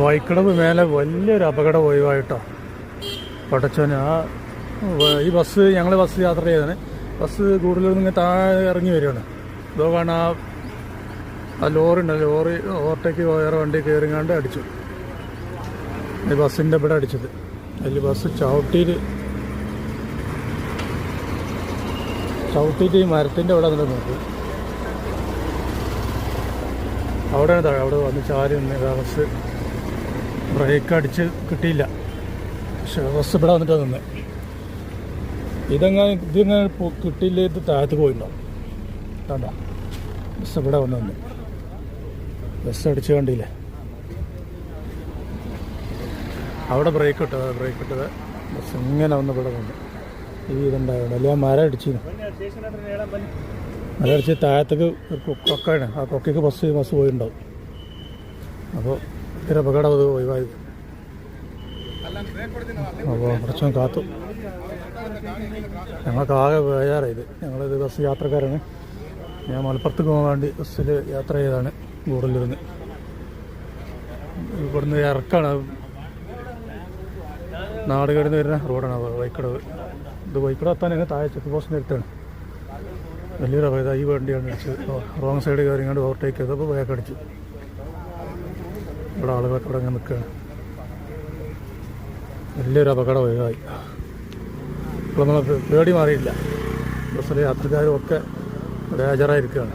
വൈക്കടവ് മേലെ വലിയൊരു അപകടം ഒഴിവായിട്ടോ. പടച്ചോന് ആ ഈ ബസ് ഞങ്ങൾ ബസ് യാത്ര ചെയ്തതാണ് ബസ് കൂടുതലും നിങ്ങൾ താഴെ ഇറങ്ങി വരികയാണ്. ഇതോ കാണാൻ ആ ലോറി ഉണ്ട് ലോറി ഓവർടേക്ക് വേറെ വണ്ടി കയറിങ്ങാണ്ട് അടിച്ചു. ഈ ബസ്സിന്റെ ഇവിടെ അടിച്ചത്. അതിൽ ബസ് ചവിട്ടിയിൽ ചവിട്ടിയിട്ട് ഈ മരത്തിന്റെ ഇവിടെ നിന്ന് നോക്കി. അവിടെയാണ് താഴെ അവിടെ വന്ന് ചാരി നിന്ന് ബസ് ബ്രേക്ക് അടിച്ച് കിട്ടിയില്ല. പക്ഷെ ബസ് ഇവിടെ വന്നിട്ടാണ് നിന്ന്. ഇതെങ്ങനെ ഇതിങ്ങനെ കിട്ടിയില്ല ഇത് താഴത്ത് പോയിട്ടുണ്ടാവും കണ്ട? ബസ് ഇവിടെ വന്ന് നിന്ന്. ബസ് അടിച്ച് കണ്ടില്ലേ? അവിടെ ബ്രേക്ക് ഇട്ടത് ബ്രേക്ക് ഇട്ടത്. ബസ് ഇങ്ങനെ വന്ന് ഇവിടെ വന്നു ഈ ഇതുണ്ടായിരുന്നു അല്ലെങ്കിൽ മര അടിച്ചിരുന്നു മരം അടിച്ച് താഴത്തേക്ക് കൊക്കാണ് ആ കൊക്കയ്ക്ക് ബസ് ബസ് പോയിട്ടുണ്ടാവും അപ്പോൾ ഇത്തിരി അപകടം അത് ഒഴിവായി അപ്പോൾ പ്രശ്നം കാത്തു. ഞങ്ങൾക്ക് ആകെ ബേജാറായത് ഞങ്ങളിത് ബസ് യാത്രക്കാരാണ്. ഞാൻ മലപ്പുറത്ത് പോകാൻ വേണ്ടി ബസ്സിൽ യാത്ര ചെയ്താണ് ഗൂഡലിരുന്ന് ഇവിടുന്ന് ഇറക്കാണ്. നാട് കിടന്ന് വരുന്ന റോഡാണ് വൈക്കടവ്. ഇത് വൈക്കടവ് എത്താൻ ഞങ്ങൾ താഴെ ചെക്ക് പോസ്റ്റിന്റെ അടുത്താണ്. വലിയൊരു അപകടം. ഈ വണ്ടിയാണ് റോങ് സൈഡ് കയറിങ്ങാണ്ട് ഓവർടേക്ക് ചെയ്തപ്പോൾ ബാക്ക് അടിച്ചു. ഇവിടെ ആളുകളൊക്കെ ഇവിടെ അങ്ങനെ നിൽക്കുകയാണ്. വലിയൊരു അപകടം ഒഴിവായി. ഇപ്പോൾ നമ്മൾ പേടി മാറിയില്ല. ബസ്സിലെ യാത്രക്കാരും ഒക്കെ ബേജറായിരിക്കുകയാണ്